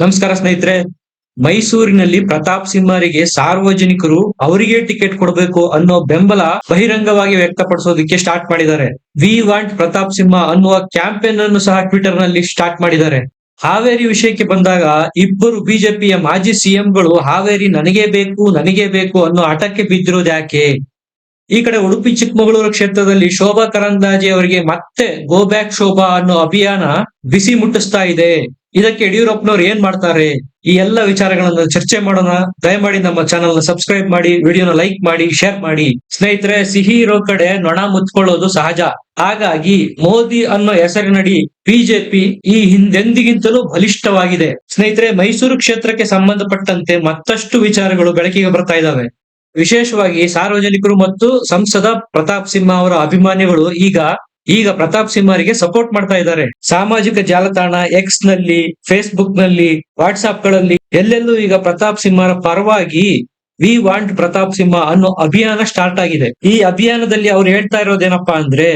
ನಮಸ್ಕಾರ ಸ್ನೇಹಿತರೆ, ಮೈಸೂರಿನಲ್ಲಿ ಪ್ರತಾಪ್ ಸಿಂಹರಿಗೆ ಸಾರ್ವಜನಿಕರು ಅವರಿಗೆ ಟಿಕೆಟ್ ಕೊಡಬೇಕು ಅನ್ನೋ ಬೆಂಬಲ ಬಹಿರಂಗವಾಗಿ ವ್ಯಕ್ತಪಡಿಸೋದಕ್ಕೆ ಸ್ಟಾರ್ಟ್ ಮಾಡಿದ್ದಾರೆ. ವಿ ವಾಂಟ್ ಪ್ರತಾಪ್ ಸಿಂಹ ಅನ್ನುವ ಕ್ಯಾಂಪೇನ್ ಅನ್ನು ಸಹ ಟ್ವಿಟರ್ನಲ್ಲಿ ಸ್ಟಾರ್ಟ್ ಮಾಡಿದ್ದಾರೆ. ಹಾವೇರಿ ವಿಷಯಕ್ಕೆ ಬಂದಾಗ ಇಬ್ಬರು ಬಿಜೆಪಿಯ ಮಾಜಿ ಸಿಎಂಗಳು ಹಾವೇರಿ ನನಗೆ ಬೇಕು ನನಗೆ ಬೇಕು ಅನ್ನೋ ಆಟಕ್ಕೆ ಬಿದ್ದಿರೋದು ಯಾಕೆ? ಈ ಕಡೆ ಉಡುಪಿ ಚಿಕ್ಕಮಗಳೂರು ಕ್ಷೇತ್ರದಲ್ಲಿ ಶೋಭಾ ಕರಂದಾಜೆ ಅವರಿಗೆ ಮತ್ತೆ ಗೋ ಬ್ಯಾಕ್ ಶೋಭಾ ಅನ್ನೋ ಅಭಿಯಾನ ಬಿಸಿ ಮುಟ್ಟಿಸ್ತಾ ಇದೆ. ಇದಕ್ಕೆ ಯಡಿಯೂರಪ್ಪನವ್ರು ಏನ್ ಮಾಡ್ತಾರೆ? ಈ ಎಲ್ಲ ವಿಚಾರಗಳನ್ನ ಚರ್ಚೆ ಮಾಡೋಣ. ದಯಮಾಡಿ ನಮ್ಮ ಚಾನಲ್ನ ಸಬ್ಸ್ಕ್ರೈಬ್ ಮಾಡಿ, ವಿಡಿಯೋನ ಲೈಕ್ ಮಾಡಿ ಶೇರ್ ಮಾಡಿ. ಸ್ನೇಹಿತರೆ, ಸಿಹಿ ಇರೋ ಕಡೆ ನೊಣ ಮುಚ್ಕೊಳ್ಳೋದು ಸಹಜ. ಹಾಗಾಗಿ ಮೋದಿ ಅನ್ನೋ ಹೆಸರಿನಡಿ ಬಿಜೆಪಿ ಈ ಹಿಂದೆಂದಿಗಿಂತಲೂ ಬಲಿಷ್ಠವಾಗಿದೆ. ಸ್ನೇಹಿತರೆ, ಮೈಸೂರು ಕ್ಷೇತ್ರಕ್ಕೆ ಸಂಬಂಧಪಟ್ಟಂತೆ ಮತ್ತಷ್ಟು ವಿಚಾರಗಳು ಬೆಳಕಿಗೆ ಬರ್ತಾ ಇದ್ದಾವೆ ವಿಶೇಷವಾಗಿ ಸಾರ್ವಜನಿಕರು ಮತ್ತು ಸಂಸದ ಪ್ರತಾಪ್ ಸಿಂಹ ಅವರ ಅಭಿಮಾನಿಗಳು ಈಗ ಈಗ ಪ್ರತಾಪ್ ಸಿಂಹರಿಗೆ ಸಪೋರ್ಟ್ ಮಾಡ್ತಾ ಇದ್ದಾರೆ. ಸಾಮಾಜಿಕ ಜಾಲತಾಣ ಎಕ್ಸ್ನಲ್ಲಿ ಫೇಸ್ಬುಕ್ನಲ್ಲಿ ವಾಟ್ಸ್ಆಪ್ಗಳಲ್ಲಿ ಎಲ್ಲೆಲ್ಲೂ ಈಗ ಪ್ರತಾಪ್ ಸಿಂಹರ ಪರವಾಗಿ ವಿ ವಾಂಟ್ ಪ್ರತಾಪ್ ಸಿಂಹ ಅನ್ನೋ ಅಭಿಯಾನ ಸ್ಟಾರ್ಟ್ ಆಗಿದೆ. ಈ ಅಭಿಯಾನದಲ್ಲಿ ಅವ್ರು ಹೇಳ್ತಾ ಇರೋದೇನಪ್ಪಾ ಅಂದ್ರೆ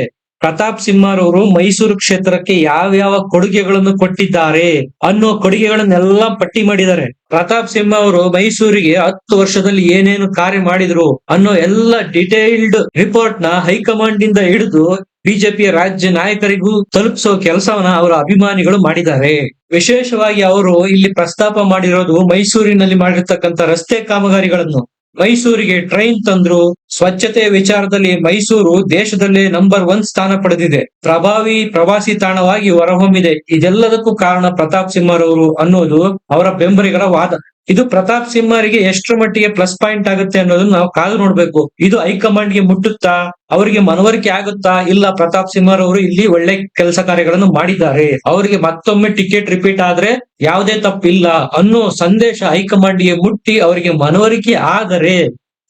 ಪ್ರತಾಪ್ ಸಿಂಹರವರು ಮೈಸೂರು ಕ್ಷೇತ್ರಕ್ಕೆ ಯಾವ್ಯಾವ ಕೊಡುಗೆಗಳನ್ನು ಕೊಟ್ಟಿದ್ದಾರೆ ಅನ್ನೋ ಕೊಡುಗೆಗಳನ್ನೆಲ್ಲ ಪಟ್ಟಿ ಮಾಡಿದ್ದಾರೆ. ಪ್ರತಾಪ್ ಸಿಂಹ ಅವರು ಮೈಸೂರಿಗೆ ಹತ್ತು ವರ್ಷದಲ್ಲಿ ಏನೇನು ಕಾರ್ಯ ಮಾಡಿದ್ರು ಅನ್ನೋ ಎಲ್ಲ ಡಿಟೇಲ್ಡ್ ರಿಪೋರ್ಟ್ನ ಹೈಕಮಾಂಡ್ ಇಂದ ಹಿಡಿದು ಬಿಜೆಪಿಯ ರಾಜ್ಯ ನಾಯಕರಿಗೂ ತಲುಪಿಸೋ ಕೆಲಸವನ್ನ ಅವರ ಅಭಿಮಾನಿಗಳು ಮಾಡಿದ್ದಾರೆ. ವಿಶೇಷವಾಗಿ ಅವರು ಇಲ್ಲಿ ಪ್ರಸ್ತಾಪ ಮಾಡಿರೋದು ಮೈಸೂರಿನಲ್ಲಿ ಮಾಡಿರ್ತಕ್ಕಂಥ ರಸ್ತೆ ಕಾಮಗಾರಿಗಳನ್ನು. ಮೈಸೂರಿಗೆ ಟ್ರೈನ್ ತಂದ್ರು ಸ್ವಚ್ಛತೆ ವಿಚಾರದಲ್ಲಿ ಮೈಸೂರು ದೇಶದಲ್ಲೇ ನಂಬರ್ ಒನ್ ಸ್ಥಾನ ಪಡೆದಿದೆ. ಪ್ರಭಾವಿ ಪ್ರವಾಸಿ ತಾಣವಾಗಿ ಹೊರಹೊಮ್ಮಿದೆ. ಇದೆಲ್ಲದಕ್ಕೂ ಕಾರಣ ಪ್ರತಾಪ್ ಸಿಂಹರವರು ಅನ್ನೋದು ಅವರ ಬೆಂಬಲಿಗರ ವಾದ. ಇದು ಪ್ರತಾಪ್ ಸಿಂಹರಿಗೆ ಎಷ್ಟು ಮಟ್ಟಿಗೆ ಪ್ಲಸ್ ಪಾಯಿಂಟ್ ಆಗುತ್ತೆ ಅನ್ನೋದನ್ನ ನಾವು ಕಾದು ನೋಡ್ಬೇಕು. ಇದು ಹೈಕಮಾಂಡ್ಗೆ ಮುಟ್ಟುತ್ತಾ, ಅವರಿಗೆ ಮನವರಿಕೆ ಆಗುತ್ತಾ, ಇಲ್ಲ ಪ್ರತಾಪ್ ಸಿಂಹರವರು ಇಲ್ಲಿ ಒಳ್ಳೆ ಕೆಲಸ ಕಾರ್ಯಗಳನ್ನು ಮಾಡಿದ್ದಾರೆ. ಅವರಿಗೆ ಮತ್ತೊಮ್ಮೆ ಟಿಕೆಟ್ ರಿಪೀಟ್ ಆದ್ರೆ ಯಾವುದೇ ತಪ್ಪಿಲ್ಲ ಅನ್ನೋ ಸಂದೇಶ ಹೈಕಮಾಂಡ್ಗೆ ಮುಟ್ಟಿ ಅವರಿಗೆ ಮನವರಿಕೆ ಆದರೆ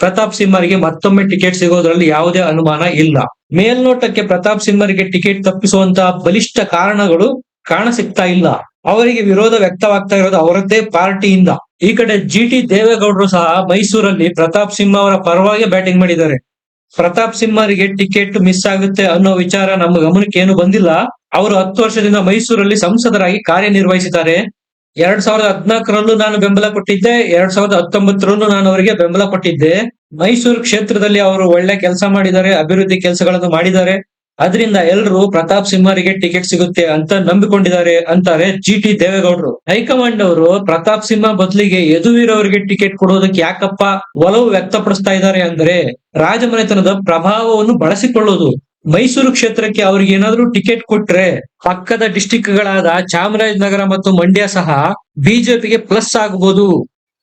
ಪ್ರತಾಪ್ ಸಿಂಹರಿಗೆ ಮತ್ತೊಮ್ಮೆ ಟಿಕೆಟ್ ಸಿಗೋದ್ರಲ್ಲಿ ಯಾವುದೇ ಅನುಮಾನ ಇಲ್ಲ. ಮೇಲ್ನೋಟಕ್ಕೆ ಪ್ರತಾಪ್ ಸಿಂಹರಿಗೆ ಟಿಕೆಟ್ ತಪ್ಪಿಸುವಂತಹ ಬಲಿಷ್ಠ ಕಾರಣಗಳು ಕಾಣ ಸಿಗ್ತಾ ಇಲ್ಲ. ಅವರಿಗೆ ವಿರೋಧ ವ್ಯಕ್ತವಾಗ್ತಾ ಇರೋದು ಅವರದ್ದೇ ಪಾರ್ಟಿಯಿಂದ. ಈ ಕಡೆ ಜಿ ಟಿ ದೇವೇಗೌಡರು ಸಹ ಮೈಸೂರಲ್ಲಿ ಪ್ರತಾಪ್ ಸಿಂಹ ಅವರ ಪರವಾಗಿ ಬ್ಯಾಟಿಂಗ್ ಮಾಡಿದ್ದಾರೆ. ಪ್ರತಾಪ್ ಸಿಂಹರಿಗೆ ಟಿಕೆಟ್ ಮಿಸ್ ಆಗುತ್ತೆ ಅನ್ನೋ ವಿಚಾರ ನಮ್ಮ ಗಮನಕ್ಕೆ ಏನು ಬಂದಿಲ್ಲ. ಅವರು ಹತ್ತು ವರ್ಷದಿಂದ ಮೈಸೂರಲ್ಲಿ ಸಂಸದರಾಗಿ ಕಾರ್ಯನಿರ್ವಹಿಸಿದ್ದಾರೆ. ಎರಡ್ ಸಾವಿರದ ಹದಿನಾಲ್ಕರಲ್ಲೂ ನಾನು ಬೆಂಬಲ ಕೊಟ್ಟಿದ್ದೆ, ಎರಡ್ ಸಾವಿರದ ಹತ್ತೊಂಬತ್ತರಲ್ಲೂ ನಾನು ಅವರಿಗೆ ಬೆಂಬಲ ಕೊಟ್ಟಿದ್ದೆ. ಮೈಸೂರು ಕ್ಷೇತ್ರದಲ್ಲಿ ಅವರು ಒಳ್ಳೆ ಕೆಲಸ ಮಾಡಿದ್ದಾರೆ, ಅಭಿವೃದ್ಧಿ ಕೆಲಸಗಳನ್ನು ಮಾಡಿದ್ದಾರೆ. ಅದರಿಂದ ಎಲ್ರು ಪ್ರತಾಪ್ ಸಿಂಹರಿಗೆ ಟಿಕೆಟ್ ಸಿಗುತ್ತೆ ಅಂತ ನಂಬಿಕೊಂಡಿದ್ದಾರೆ ಅಂತಾರೆ ಜಿ ಟಿ ದೇವೇಗೌಡರು. ಹೈಕಮಾಂಡ್ ಅವರು ಪ್ರತಾಪ್ ಸಿಂಹ ಬದಲಿಗೆ ಯದುವೀರವರಿಗೆ ಟಿಕೆಟ್ ಕೊಡೋದಕ್ಕೆ ಯಾಕಪ್ಪ ಒಲವು ವ್ಯಕ್ತಪಡಿಸ್ತಾ ಇದ್ದಾರೆ ಅಂದ್ರೆ ರಾಜಮನೆತನದ ಪ್ರಭಾವವನ್ನು ಬಳಸಿಕೊಳ್ಳೋದು. ಮೈಸೂರು ಕ್ಷೇತ್ರಕ್ಕೆ ಅವ್ರಿಗೆ ಏನಾದ್ರೂ ಟಿಕೆಟ್ ಕೊಟ್ರೆ ಪಕ್ಕದ ಡಿಸ್ಟಿಕ್ ಗಳಾದ ಚಾಮರಾಜನಗರ ಮತ್ತು ಮಂಡ್ಯ ಸಹ ಬಿಜೆಪಿಗೆ ಪ್ಲಸ್ ಆಗಬಹುದು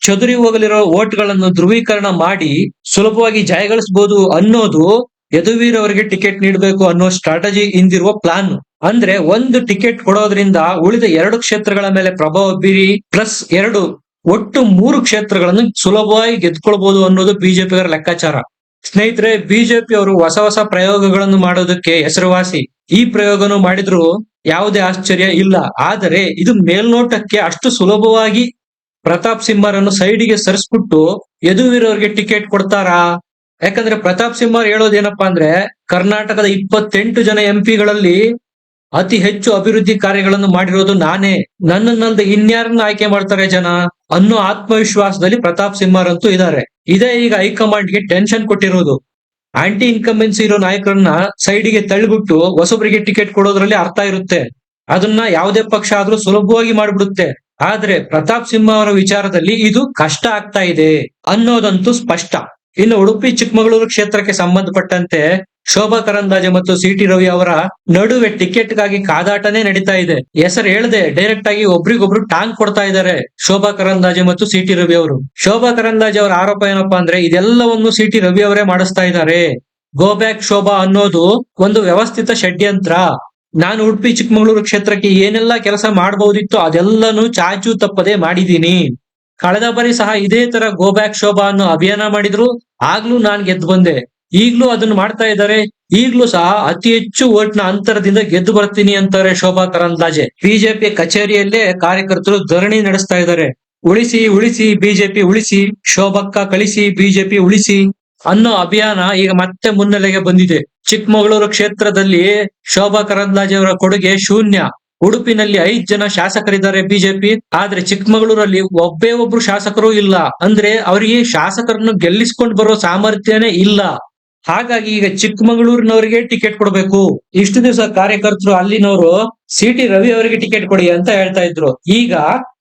ಚದುರಿ ಹೋಗಲಿರೋ ಗಳನ್ನು ಧ್ರುವೀಕರಣ ಮಾಡಿ ಸುಲಭವಾಗಿ ಜಯಗಳಿಸಬಹುದು ಅನ್ನೋದು ಯದುವೀರ್ ಅವರಿಗೆ ಟಿಕೆಟ್ ನೀಡಬೇಕು ಅನ್ನೋ ಸ್ಟ್ರಾಟಜಿ ಹಿಂದಿರುವ ಪ್ಲಾನ್ ಅಂದ್ರೆ ಒಂದು ಟಿಕೆಟ್ ಕೊಡೋದ್ರಿಂದ ಉಳಿದ ಎರಡು ಕ್ಷೇತ್ರಗಳ ಮೇಲೆ ಪ್ರಭಾವ ಬೀರಿ ಪ್ಲಸ್ ಎರಡು, ಒಟ್ಟು ಮೂರು ಕ್ಷೇತ್ರಗಳನ್ನು ಸುಲಭವಾಗಿ ಗೆದ್ಕೊಳ್ಬಹುದು ಅನ್ನೋದು ಬಿಜೆಪಿಗರ ಲೆಕ್ಕಾಚಾರ. ಸ್ನೇಹಿತರೆ, ಬಿಜೆಪಿ ಅವರು ಹೊಸ ಹೊಸ ಪ್ರಯೋಗಗಳನ್ನು ಮಾಡೋದಕ್ಕೆ ಹೆಸರುವಾಸಿ. ಈ ಪ್ರಯೋಗನು ಮಾಡಿದ್ರು ಯಾವುದೇ ಆಶ್ಚರ್ಯ ಇಲ್ಲ. ಆದರೆ ಇದು ಮೇಲ್ನೋಟಕ್ಕೆ ಅಷ್ಟು ಸುಲಭವಾಗಿ ಪ್ರತಾಪ್ ಸಿಂಹರನ್ನು ಸೈಡಿಗೆ ಸರಿಸ್ಬಿಟ್ಟು ಯದುವೀರವ್ರಿಗೆ ಟಿಕೆಟ್ ಕೊಡ್ತಾರಾ? ಯಾಕಂದ್ರೆ ಪ್ರತಾಪ್ ಸಿಂಹ ಹೇಳೋದೇನಪ್ಪಾ ಅಂದ್ರೆ ಕರ್ನಾಟಕದ ಇಪ್ಪತ್ತೆಂಟು ಜನ ಎಂ ಪಿಗಳಲ್ಲಿ ಅತಿ ಹೆಚ್ಚು ಅಭಿವೃದ್ಧಿ ಕಾರ್ಯಗಳನ್ನು ಮಾಡಿರೋದು ನಾನೇ. ನನ್ನನ್ನಲ್ದೆ ಇನ್ಯಾರನ್ನ ಆಯ್ಕೆ ಮಾಡ್ತಾರೆ ಜನ ಅನ್ನೋ ಆತ್ಮವಿಶ್ವಾಸದಲ್ಲಿ ಪ್ರತಾಪ್ ಸಿಂಹರಂತೂ ಇದ್ದಾರೆ. ಇದೇ ಈಗ ಹೈಕಮಾಂಡ್ಗೆ ಟೆನ್ಷನ್ ಕೊಟ್ಟಿರೋದು. ಆಂಟಿ ಇನ್ಕಂಬೆನ್ಸಿ ಇರೋ ನಾಯಕರನ್ನ ಸೈಡಿಗೆ ತಳ್ಳಿಬಿಟ್ಟು ಹೊಸಬರಿಗೆ ಟಿಕೆಟ್ ಕೊಡೋದ್ರಲ್ಲಿ ಅರ್ಥ ಇರುತ್ತೆ. ಅದನ್ನ ಯಾವುದೇ ಪಕ್ಷ ಆದ್ರೂ ಸುಲಭವಾಗಿ ಮಾಡ್ಬಿಡುತ್ತೆ. ಆದ್ರೆ ಪ್ರತಾಪ್ ಸಿಂಹ ಅವರ ವಿಚಾರದಲ್ಲಿ ಇದು ಕಷ್ಟ ಆಗ್ತಾ ಇದೆ ಅನ್ನೋದಂತೂ ಸ್ಪಷ್ಟ. ಇನ್ನು ಉಡುಪಿ ಚಿಕ್ಕಮಗಳೂರು ಕ್ಷೇತ್ರಕ್ಕೆ ಸಂಬಂಧಪಟ್ಟಂತೆ ಶೋಭಾ ಕರಂದಾಜೆ ಮತ್ತು ಸಿ ಟಿ ರವಿ ಅವರ ನಡುವೆ ಟಿಕೆಟ್ಗಾಗಿ ಕಾದಾಟನೇ ನಡೀತಾ ಇದೆ. ಹೆಸರು ಹೇಳದೆ ಡೈರೆಕ್ಟ್ ಆಗಿ ಒಬ್ರಿಗೊಬ್ರು ಟಾಂಗ್ ಕೊಡ್ತಾ ಇದ್ದಾರೆ ಶೋಭಾ ಕರಂದಾಜೆ ಮತ್ತು ಸಿ ಟಿ ರವಿ ಅವರು. ಶೋಭಾ ಕರಂದಾಜೆ ಅವರ ಆರೋಪ ಏನಪ್ಪಾ ಅಂದ್ರೆ, ಇದೆಲ್ಲವನ್ನು ಸಿ ಟಿ ರವಿ ಅವರೇ ಮಾಡಿಸ್ತಾ ಇದ್ದಾರೆ. ಗೋ ಬ್ಯಾಕ್ ಶೋಭಾ ಅನ್ನೋದು ಒಂದು ವ್ಯವಸ್ಥಿತ ಷಡ್ಯಂತ್ರ. ನಾನು ಉಡುಪಿ ಚಿಕ್ಕಮಗಳೂರು ಕ್ಷೇತ್ರಕ್ಕೆ ಏನೆಲ್ಲ ಕೆಲಸ ಮಾಡಬಹುದಿತ್ತು ಅದೆಲ್ಲನೂ ಚಾಚು ತಪ್ಪದೆ ಮಾಡಿದ್ದೀನಿ. ಕಳೆದ ಬಾರಿ ಸಹ ಇದೇ ತರ ಗೋ ಬ್ಯಾಕ್ ಶೋಭಾ ಅನ್ನೋ ಅಭಿಯಾನ ಮಾಡಿದ್ರು. ಆಗ್ಲೂ ನಾನ್ ಗೆದ್ದು ಬಂದೆ. ಈಗ್ಲೂ ಅದನ್ನ ಮಾಡ್ತಾ ಇದ್ದಾರೆ. ಈಗ್ಲೂ ಸಹ ಅತಿ ಹೆಚ್ಚು ಓಟ್ನ ಅಂತರದಿಂದ ಗೆದ್ದು ಬರ್ತೀನಿ ಅಂತಾರೆ ಶೋಭಾ ಕರಂದ್ಲಾಜೆ. ಬಿಜೆಪಿ ಕಚೇರಿಯಲ್ಲೇ ಕಾರ್ಯಕರ್ತರು ಧರಣಿ ನಡೆಸ್ತಾ ಇದ್ದಾರೆ. ಉಳಿಸಿ ಉಳಿಸಿ, ಬಿಜೆಪಿ ಉಳಿಸಿ, ಶೋಭಕ್ಕ ಕಳಿಸಿ, ಬಿಜೆಪಿ ಉಳಿಸಿ ಅನ್ನೋ ಅಭಿಯಾನ ಈಗ ಮತ್ತೆ ಮುನ್ನೆಲೆಗೆ ಬಂದಿದೆ. ಚಿಕ್ಕಮಗಳೂರು ಕ್ಷೇತ್ರದಲ್ಲಿ ಶೋಭಾ ಕರಂದ್ಲಾಜೆ ಅವರ ಕೊಡುಗೆ ಶೂನ್ಯ. ಉಡುಪಿನಲ್ಲಿ ಐದ್ ಜನ ಶಾಸಕರಿದ್ದಾರೆ ಬಿಜೆಪಿ. ಆದ್ರೆ ಚಿಕ್ಕಮಗಳೂರಲ್ಲಿ ಒಬ್ಬೇ ಒಬ್ರು ಶಾಸಕರು ಇಲ್ಲ. ಅಂದ್ರೆ ಅವರಿಗೆ ಶಾಸಕರನ್ನು ಗೆಲ್ಲಿಸ್ಕೊಂಡು ಬರೋ ಸಾಮರ್ಥ್ಯನೇ ಇಲ್ಲ. ಹಾಗಾಗಿ ಈಗ ಚಿಕ್ಕಮಗಳೂರಿನವರಿಗೆ ಟಿಕೆಟ್ ಕೊಡಬೇಕು. ಇಷ್ಟು ದಿವಸ ಕಾರ್ಯಕರ್ತರು ಅಲ್ಲಿನವರು ಸಿ ಟಿ ರವಿ ಅವರಿಗೆ ಟಿಕೆಟ್ ಕೊಡಿ ಅಂತ ಹೇಳ್ತಾ ಇದ್ರು. ಈಗ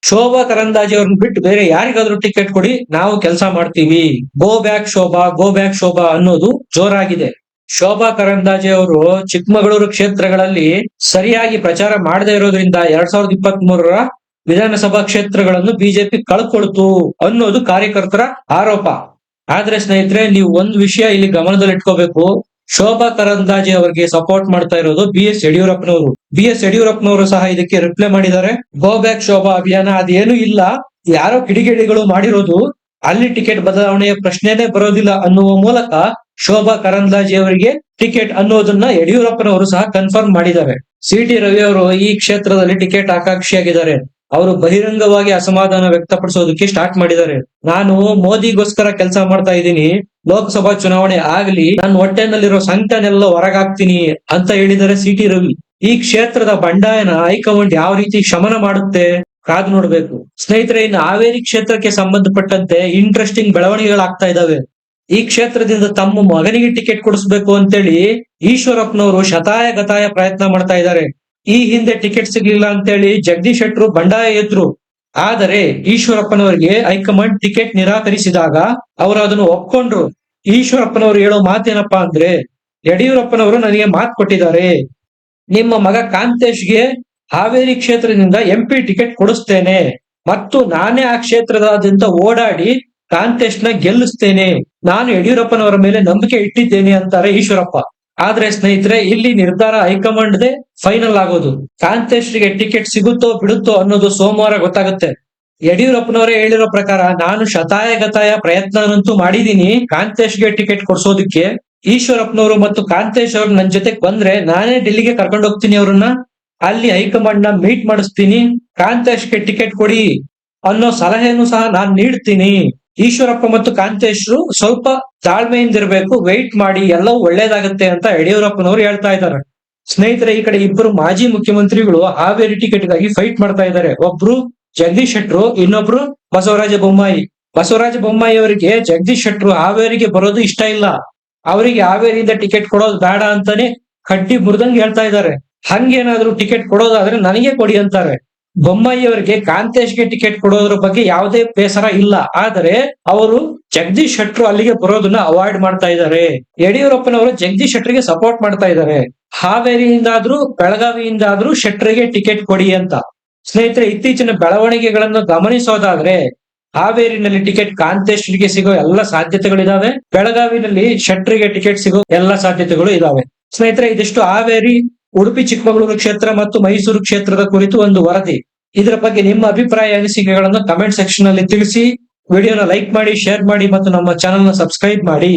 ಶೋಭಾ ಕರಂದಾಜಿ ಅವ್ರನ್ನ ಬಿಟ್ಟು ಬೇರೆ ಯಾರಿಗಾದ್ರೂ ಟಿಕೆಟ್ ಕೊಡಿ, ನಾವು ಕೆಲಸ ಮಾಡ್ತೀವಿ. Go back Shobha, go back Shobha ಅನ್ನೋದು ಜೋರಾಗಿದೆ. ಶೋಭಾ ಕರಂದಾಜೆ ಅವರು ಚಿಕ್ಕಮಗಳೂರು ಕ್ಷೇತ್ರಗಳಲ್ಲಿ ಸರಿಯಾಗಿ ಪ್ರಚಾರ ಮಾಡದೇ ಇರೋದ್ರಿಂದ ಎರಡ್ ಸಾವಿರದ ಇಪ್ಪತ್ತ್ ಮೂರರ ವಿಧಾನಸಭಾ ಕ್ಷೇತ್ರಗಳನ್ನು ಬಿಜೆಪಿ ಕಳ್ಕೊಳ್ತು ಅನ್ನೋದು ಕಾರ್ಯಕರ್ತರ ಆರೋಪ. ಆದ್ರೆ ಸ್ನೇಹಿತರೆ, ನೀವು ಒಂದ್ ವಿಷಯ ಇಲ್ಲಿ ಗಮನದಲ್ಲಿ ಇಟ್ಕೋಬೇಕು ಶೋಭಾ ಕರಂದಾಜೆ ಅವರಿಗೆ ಸಪೋರ್ಟ್ ಮಾಡ್ತಾ ಇರೋದು ಬಿ ಎಸ್ ಯಡಿಯೂರಪ್ಪನವರು. ಬಿ ಎಸ್ ಯಡಿಯೂರಪ್ಪನವರು ಸಹ ಇದಕ್ಕೆ ರಿಪ್ಲೈ ಮಾಡಿದ್ದಾರೆ. ಗೋ ಬ್ಯಾಕ್ ಶೋಭಾ ಅಭಿಯಾನ. ಅದೇನು ಇಲ್ಲ. ಯಾರೋ ಕಿಡಿಗೇಡಿಗಳು ಮಾಡಿರೋದು, ಅಲ್ಲಿ ಟಿಕೆಟ್ ಬದಲಾವಣೆಯ ಪ್ರಶ್ನೆನೇ ಬರೋದಿಲ್ಲ ಅನ್ನುವ ಮೂಲಕ ಶೋಭಾ ಕರಂದ್ಲಾಜೆ ಅವರಿಗೆ ಟಿಕೆಟ್ ಅನ್ನೋದನ್ನ ಯಡಿಯೂರಪ್ಪನವರು ಸಹ ಕನ್ಫರ್ಮ್ ಮಾಡಿದ್ದಾರೆ. ಸಿ ಟಿ ರವಿ ಅವರು ಈ ಕ್ಷೇತ್ರದಲ್ಲಿ ಟಿಕೆಟ್ ಆಕಾಂಕ್ಷಿಯಾಗಿದ್ದಾರೆ. ಅವರು ಬಹಿರಂಗವಾಗಿ ಅಸಮಾಧಾನ ವ್ಯಕ್ತಪಡಿಸೋದಕ್ಕೆ ಸ್ಟಾರ್ಟ್ ಮಾಡಿದ್ದಾರೆ. ನಾನು ಮೋದಿಗೋಸ್ಕರ ಕೆಲಸ ಮಾಡ್ತಾ ಇದ್ದೀನಿ. ಲೋಕಸಭಾ ಚುನಾವಣೆ ಆಗ್ಲಿ, ನನ್ನ ಹೊಟ್ಟೆನಲ್ಲಿರೋ ಸಂಕಟನೆಲ್ಲ ಹೊರಗಾಗ್ತೀನಿ ಅಂತ ಹೇಳಿದರೆ ಸಿ ಟಿ ರವಿ. ಈ ಕ್ಷೇತ್ರದ ಬಂಡಾಯನ ಹೈಕಮಾಂಡ್ ಯಾವ ರೀತಿ ಶಮನ ಮಾಡುತ್ತೆ ಕಾದು ನೋಡ್ಬೇಕು. ಸ್ನೇಹಿತರೆ, ಇನ್ನು ಹಾವೇರಿ ಕ್ಷೇತ್ರಕ್ಕೆ ಸಂಬಂಧಪಟ್ಟಂತೆ ಇಂಟ್ರೆಸ್ಟಿಂಗ್ ಬೆಳವಣಿಗೆಗಳಾಗ್ತಾ ಇದಾವೆ ಈ ಕ್ಷೇತ್ರದಿಂದ ತಮ್ಮ ಮಗನಿಗೆ ಟಿಕೆಟ್ ಕೊಡಿಸ್ಬೇಕು ಅಂತೇಳಿ ಈಶ್ವರಪ್ಪನವರು ಶತಾಯ ಗತಾಯ ಪ್ರಯತ್ನ ಮಾಡ್ತಾ ಇದ್ದಾರೆ. ಈ ಹಿಂದೆ ಟಿಕೆಟ್ ಸಿಗ್ಲಿಲ್ಲ ಅಂತೇಳಿ ಜಗದೀಶ್ ಶೆಟ್ರು ಬಂಡಾಯ ಎದ್ರು. ಆದರೆ ಈಶ್ವರಪ್ಪನವರಿಗೆ ಹೈಕಮಾಂಡ್ ಟಿಕೆಟ್ ನಿರಾಕರಿಸಿದಾಗ ಅವರು ಅದನ್ನು ಒಪ್ಕೊಂಡ್ರು. ಈಶ್ವರಪ್ಪನವರು ಹೇಳೋ ಮಾತೇನಪ್ಪಾ ಅಂದ್ರೆ, ಯಡಿಯೂರಪ್ಪನವರು ನನಗೆ ಮಾತು ಕೊಟ್ಟಿದ್ದಾರೆ. ನಿಮ್ಮ ಮಗ ಕಾಂತೇಶ್ಗೆ ಹಾವೇರಿ ಕ್ಷೇತ್ರದಿಂದ ಎಂಪಿ ಟಿಕೆಟ್ ಕೊಡಿಸ್ತೇನೆ. ಮತ್ತು ನಾನೇ ಆ ಕ್ಷೇತ್ರದಾದ್ಯಂತ ಓಡಾಡಿ ಕಾಂತೇಶ್ನ ಗೆಲ್ಲಿಸ್ತೇನೆ. ನಾನು ಯಡಿಯೂರಪ್ಪನವರ ಮೇಲೆ ನಂಬಿಕೆ ಇಟ್ಟಿದ್ದೇನೆ ಅಂತಾರೆ ಈಶ್ವರಪ್ಪ. ಆದ್ರೆ ಸ್ನೇಹಿತರೆ, ಇಲ್ಲಿ ನಿರ್ಧಾರ ಹೈಕಮಾಂಡ್ ದೇ ಫೈನಲ್ ಆಗೋದು. ಕಾಂತೇಶ್ಗೆ ಟಿಕೆಟ್ ಸಿಗುತ್ತೋ ಬಿಡುತ್ತೋ ಅನ್ನೋದು ಸೋಮವಾರ ಗೊತ್ತಾಗುತ್ತೆ. ಯಡಿಯೂರಪ್ಪನವರೇ ಹೇಳಿರೋ ಪ್ರಕಾರ, ನಾನು ಶತಾಯಗತಾಯ ಪ್ರಯತ್ನನಂತೂ ಮಾಡಿದೀನಿ ಕಾಂತೇಶ್ಗೆ ಟಿಕೆಟ್ ಕೊಡ್ಸೋದಕ್ಕೆ. ಈಶ್ವರಪ್ಪನವರು ಮತ್ತು ಕಾಂತೇಶ್ ಅವ್ರು ನನ್ ಜೊತೆ ಬಂದ್ರೆ ನಾನೇ ಡೆಲ್ಲಿಗೆ ಕರ್ಕೊಂಡು ಹೋಗ್ತೀನಿ ಅವ್ರನ್ನ. ಅಲ್ಲಿ ಹೈಕಮಾಂಡ್ನ ಮೀಟ್ ಮಾಡಿಸ್ತೀನಿ. ಕಾಂತೇಶ್ಗೆ ಟಿಕೆಟ್ ಕೊಡಿ ಅನ್ನೋ ಸಲಹೆಯನ್ನು ಸಹ ನಾನು ನೀಡ್ತೀನಿ. ಈಶ್ವರಪ್ಪ ಮತ್ತು ಕಾಂತೇಶ್ರು ಸ್ವಲ್ಪ ತಾಳ್ಮೆಯಿಂದ ಇರಬೇಕು ವೆಯ್ಟ್ ಮಾಡಿ, ಎಲ್ಲವೂ ಒಳ್ಳೇದಾಗುತ್ತೆ ಅಂತ ಯಡಿಯೂರಪ್ಪನವರು ಹೇಳ್ತಾ ಇದ್ದಾರೆ. ಸ್ನೇಹಿತರೆ, ಈ ಕಡೆ ಇಬ್ಬರು ಮಾಜಿ ಮುಖ್ಯಮಂತ್ರಿಗಳು ಹಾವೇರಿ ಟಿಕೆಟ್ಗಾಗಿ ಫೈಟ್ ಮಾಡ್ತಾ ಇದ್ದಾರೆ. ಒಬ್ರು ಜಗದೀಶ್ ಶೆಟ್ರು, ಇನ್ನೊಬ್ರು ಬಸವರಾಜ ಬೊಮ್ಮಾಯಿ. ಬಸವರಾಜ ಬೊಮ್ಮಾಯಿ ಅವರಿಗೆ ಜಗದೀಶ್ ಶೆಟ್ರು ಹಾವೇರಿಗೆ ಬರೋದು ಇಷ್ಟ ಇಲ್ಲ. ಅವರಿಗೆ ಹಾವೇರಿಯಿಂದ ಟಿಕೆಟ್ ಕೊಡೋದು ಬೇಡ ಅಂತಾನೆ ಕಡ್ಡಿ ಮುರಿದಂಗೆ ಹೇಳ್ತಾ ಇದ್ದಾರೆ. ಹಂಗೇನಾದ್ರೂ ಟಿಕೆಟ್ ಕೊಡೋದಾದ್ರೆ ನನಗೆ ಕೊಡಿ ಅಂತಾರೆ. ಬೊಮ್ಮಾಯಿ ಅವರಿಗೆ ಕಾಂತೇಶ್ಗೆ ಟಿಕೆಟ್ ಕೊಡೋದ್ರ ಬಗ್ಗೆ ಯಾವುದೇ ಬೇಸರ ಇಲ್ಲ. ಆದರೆ ಅವರು ಜಗದೀಶ್ ಶೆಟ್ರು ಅಲ್ಲಿಗೆ ಬರೋದನ್ನ ಅವಾಯ್ಡ್ ಮಾಡ್ತಾ ಇದ್ದಾರೆ. ಯಡಿಯೂರಪ್ಪನವರು ಜಗದೀಶ್ ಶೆಟ್ಟರ್ಗೆ ಸಪೋರ್ಟ್ ಮಾಡ್ತಾ ಇದ್ದಾರೆ. ಹಾವೇರಿಯಿಂದಾದ್ರೂ, ಬೆಳಗಾವಿಯಿಂದಾದ್ರೂ ಶೆಟ್ರಿಗೆ ಟಿಕೆಟ್ ಕೊಡಿ ಅಂತ. ಸ್ನೇಹಿತರೆ, ಇತ್ತೀಚಿನ ಬೆಳವಣಿಗೆಗಳನ್ನು ಗಮನಿಸೋದಾದ್ರೆ, ಹಾವೇರಿನಲ್ಲಿ ಟಿಕೆಟ್ ಕಾಂತೇಶ್ಗೆ ಸಿಗೋ ಎಲ್ಲ ಸಾಧ್ಯತೆಗಳಿದಾವೆ. ಬೆಳಗಾವಿನಲ್ಲಿ ಶೆಟ್ರಿಗೆ ಟಿಕೆಟ್ ಸಿಗೋ ಎಲ್ಲ ಸಾಧ್ಯತೆಗಳು ಇದಾವೆ. ಸ್ನೇಹಿತರೆ, ಇದಿಷ್ಟು ಹಾವೇರಿ ಉಡುಪಿ, ಚಿಕ್ಕಮಗಳೂರು ಕ್ಷೇತ್ರ ಮತ್ತು ಮೈಸೂರು ಕ್ಷೇತ್ರದ ಕುರಿತು ಒಂದು ವರದಿ. ಇದರ ಬಗ್ಗೆ ನಿಮ್ಮ ಅಭಿಪ್ರಾಯ, ಅನಿಸಿಕೆಗಳನ್ನು ಕಮೆಂಟ್ ಸೆಕ್ಷನ್ ಅಲ್ಲಿ ತಿಳಿಸಿ. ವಿಡಿಯೋನ ಲೈಕ್ ಮಾಡಿ ಶೇರ್ ಮಾಡಿ ಮತ್ತು ನಮ್ಮ ಚಾನೆಲ್ನ ಸಬ್ಸ್ಕ್ರೈಬ್ ಮಾಡಿ.